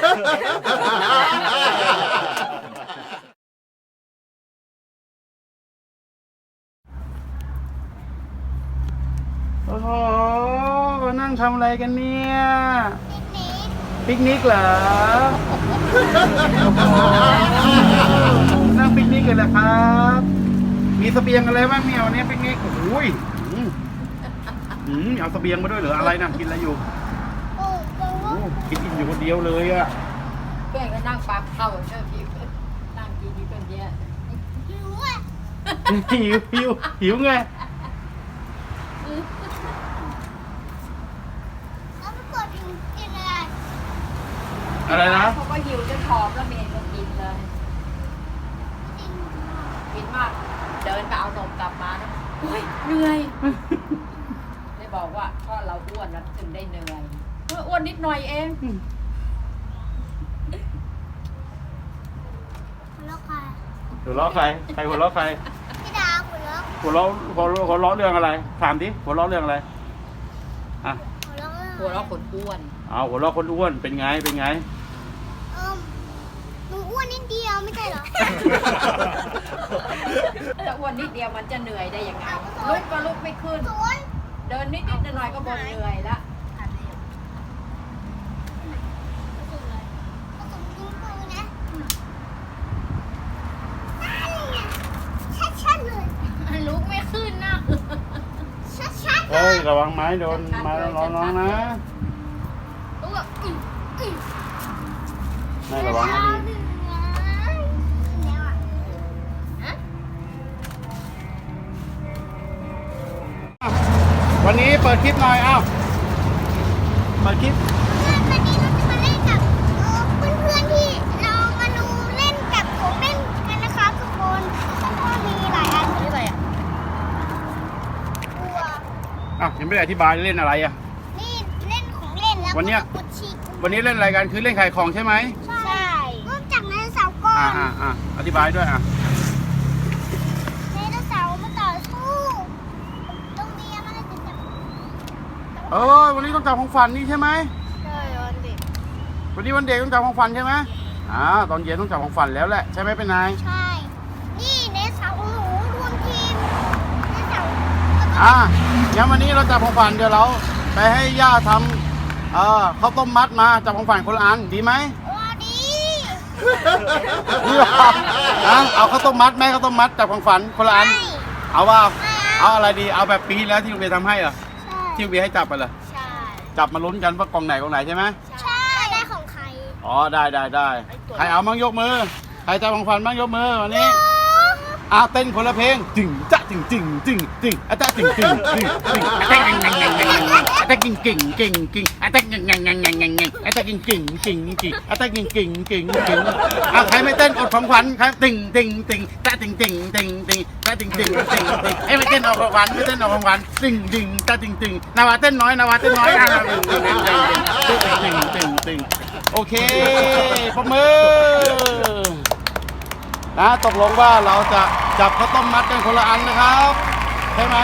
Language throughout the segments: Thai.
โอ้โหนั่งทำอะไรกันเนี่ยปิกนิกเหรอโอ้โหนั่งปิกนิกกันเหรอครับ มีเสบียงอะไรบ้างเนี่ยวันนี้ปิกนิกโอ้ยอืมอืมเอาเสบียงมาด้วยเหรออะไรนะกินอะไรอยู่ กินอิ่มอยู่คนเดียวเลยอะเพื่อนก็นั่งปากเข้าเชื่อพี่นั่งกินอยู่คนเดียวหิวอะหิวหิวหิวไงแล้วไปเปิดกินกินอะไรอะไรนะเขาก็หิวจนผอมแล้วเมนก็กินเลยกินกินมากเดินไปเอานมกลับมานะเฮ้ยเหนื่อยได้บอกว่าก็เราอ้วนนะถึงได้เหนื่อย เอออ้วนนิดหน่อยเองแล้วค่ะหัวเราะใครใครหัวเราะใครพี่ดาวหัวเราะหัวเราะหัวเราะหัวเราะเรื่องอะไร ถามดิหัวเราะเรื่องอะไรอะหัวเราะหัวเราะคนอ้วน เอาหัวเราะคนอ้วนเป็นไงเป็นไง เอิ่มหนูอ้วนนิดเดียวไม่ใช่เหรอ แต่อ้วนนิดเดียวมันจะเหนื่อยได้ยังไงลุกก็ลุกไม่ขึ้นสวนเดินนิดนิดหน่อยๆก็บ่นเหนื่อยละ ผสมยิงปืนนะนั่นไงชัดๆเลย ลุกไม่ขึ้นนะ ชัดๆเล เฮ้ย ย ระวังไม้โดนไม้ร้อนน้องนะลูกแบบอื้ออื้อไม่ระวังนะดีแล้วอะฮะวันนี้เปิดคลิปหน่อยอ้าวเปิดคลิป วันนี้เราจะมาเล่นกับเอ่อเพื่อนๆที่เรามาดูเล่นกับของเล่นกันนะคะทุกคนแล้วก็มีหลายอันนี่อะไรอะตัว อ้าวยัง ไม่ได้อธิบายเล่นอะไรอะ นี่เล่นของเล่นแล้ววันเนี้ยกุชชี่วันนี้เล่นอะไรกันคือเล่นขายของใช่ไหมใช่เริ่มจากไดโนเสาร์ก่ออ่านอ่าอ่าอธิบายด้วยอะไดโนเสาร์มาต่อสู้ตรงนี้มันจะจับเออวันนี้ต้องจับของฝันนี่ใช่ไหมใช่วันเด็กวันนี้วันเด็กต้องจับของฝันใช่ไหมอ่าตอนเย็นต้องจับของฝันแล้วแหละใช่ไหมเป็นนายใช่ นี่ไดโนเสาร์ของหนูรวมทีมไดโนเสาร์ อ่างั้นวันนี้เราจับของฝันเดี๋ยวเรา ไปให้ย่าทำเอ่อข้าวต้มมัดมาจับของฝันคนละอันดีไหมว้าดีดีป่ะอะเอาข้าวต้มมัดแม่ข้าวต้มมัดจับของฝันคนละอันใช่เอาว่าไม่เอาอะไรดีเอาแบบปีที่แล้วที่โรงเรียนทำให้เหรอใช่ที่โรงเรียนให้จับไปเหรอใช่จับมาลุ้นกันว่ากล่องไหนกล่องไหนใช่ไหมใช่ได้ของใครอ๋อได้ได้ได้ใครเอามั่งยกมือใครจับของฝันมั่งยกมือวันนี้ อาเต้นคนละเพลงจึงจ้ะจึงจึงจึงจึงอาจารย์จึงจึงจึงจึงอาจารย์เก่งเก่งเก่งเก่งอาจารย์เก่งเก่งเก่งเก่งอาจารย์เก่งเก่งเก่งเก่งเก่งอาจารย์เก่งเก่งเก่งเก่งอาจารย์เก่งเก่งเก่งเก่งอะใครไม่เต้นอดของขวัญครับติ่งติ่งติ่งตาติ่งติ่งติ่งติ่งตาติ่งติ่งติ่งติงไอ้ไม่เต้นออกของขวัญไม่เต้นออกของขวัญติ่งติ่งตาติ่งติงนาวาเต้นน้อยนาวาเต้นน้อยอะติ่งติงติงติ่งติ่งจริงโอเคปรบมือ นะตกลงว่าเราจะจับข้าวต้มมัดกันคนละอันนะครับใช่ไหม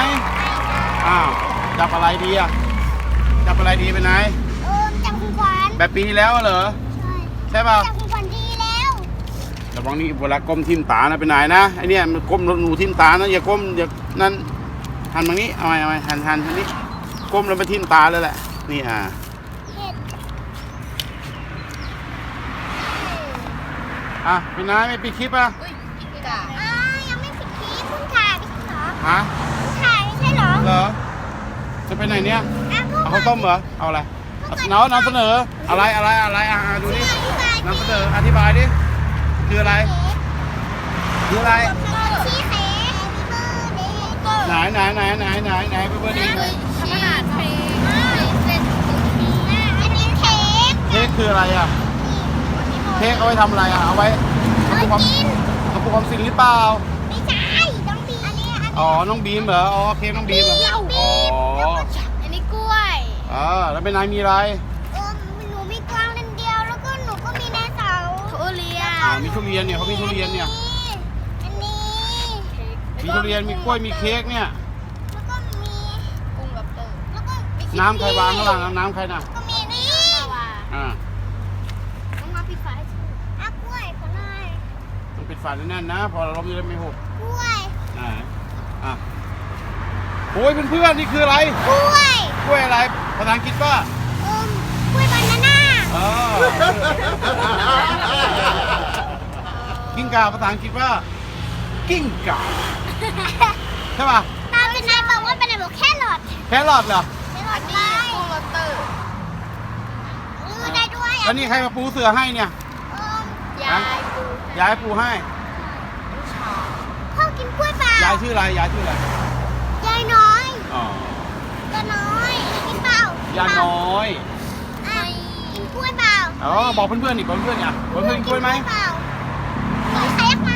อ้าวจับอะไรดีอะจับอะไรดีเป็นไงเออจังคุณขวัญแบบปีที่แล้วเหรอใช่ใช่เปล่าจังคุณขวัญดีแล้วระวังนี่เวลาก้มทิ่มตานะเป็นไงนะไอเนี่ยมันก้มหนูทิ่มตานะอย่าก้มอย่านั่นหันมางี้เอาไงเอาไงหันหันทางนี้ก้มแล้วมาทิ่มตาเลยแหละนี่อ่า เห็ด อะเป็นไงไม่ปีคลิปอะอุ้ยพี่ดาอ่ายังไม่ผิดทีคุณถ่ายไม่ใช่เหรอฮะคุณถ่ายไม่ใช่เหรอเหรอจะไปไหนเนี่ยอะก็เอาข้าวต้มเหรอเอาอะไรเอานำเสนออะไรอะไรอะไรอะอะดูดิอธิบายนำเสนออธิบายดิคืออะไรคืออะไรชี้เค้กเบอร์เดย์ก็ไหนไหนไหนไหนไหนไหนเบอร์ดีขนาดเพลงเป็นอันนี้เค้กเค้กคืออะไรอะ เค้กเอาไว้ทำอะไรอะ เอาไว้กระปุกความกินกระปุกความสินหรือเปล่า ไม่ใช่ต้องบีอันนี้อันนี้อ๋อ น้องบีมเหรอ อ๋อเค้กน้องบีมเหรออ๋ออันนี้กล้วยอ่า แล้วเป็นนายมีอะไร เออหนูมีกวางนันเดียว แล้วก็หนูก็มีแม่เสาทุเรียนอ่า มีทุเรียนเนี่ยเขามีทุเรียนเนี่ย อันนี้มีทุเรียน มีกล้วย มีเค้กเนี่ย แล้วก็มีกุ้งกับเตอแล้วก็มีน้ำใครวางข้างล่างน้ำน้ำใครน่ะ ก็มีนี่ อ่า น้อง ฝันนั่นนะ พอเราล้มจะได้ไม่หกกล้วยไหนอะโอ้ยเพื่อนๆนี่คืออะไรกล้วยกล้วยอะไรภาษาอังกฤษว่าอืมกล้วยบานาน่าเออกิ้งก่าภาษาอังกฤษว่า กิ้งก่าใช่ป่ะตาเป็นนายบอกว่าเป็นนายบอกแค่หลอดแครอทเหรอแค่หลอดไปปูโรเตอร์เออได้ด้วยแล้วนี่ใครมาปูเสือให้เนี่ยเอม ยายปูยายปูให้พ่อกินกล้วยเปล่ายายชื่ออะไรยายชื่ออะไรยายน้อยอ๋อยายน้อยกินเปล่ายายน้อยอะกินกล้วยเปล่าอ๋อบอกเพื่อนๆดิบอกเพื่อนๆเนี่ยบอกเพื่อนๆกินกล้วยไหมเปล่ามีใครอยากไหม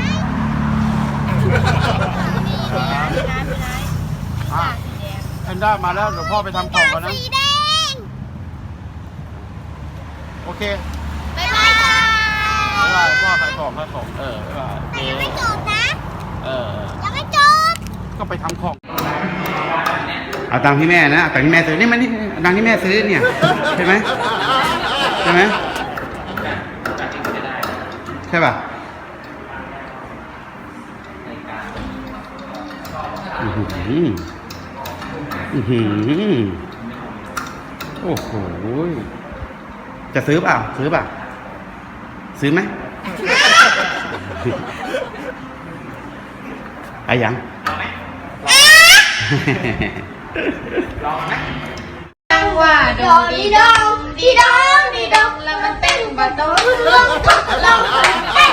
มีนะมีนะมีนะอะแพนด้ามาแล้วเดี๋ยวพ่อไปทำของก่อนนะสีแดงโอเค บ๊ายบายค่ะ บ๊ายบายพ่อขายของขายของ เออบ๊ายบายโอเค แต่ยังไม่จบนะ เออ ยังไม่จบ ก็ไปทำของ เอาตังค์ที่แม่นะเอาตังค์ที่แม่ซื้อนี่มันนี่เอาตังค์ที่แม่ซื้อเนี่ยใช่ไหมใช่ไหมใช่ป่ะอือหืออือหือโอ้โหจะซื้อเปล่าซื้อเปล่าซื้อไหมอะยังว่าโดดีดองดีดองดีดองแล้วมันเต้นบะโดนลงลงเต้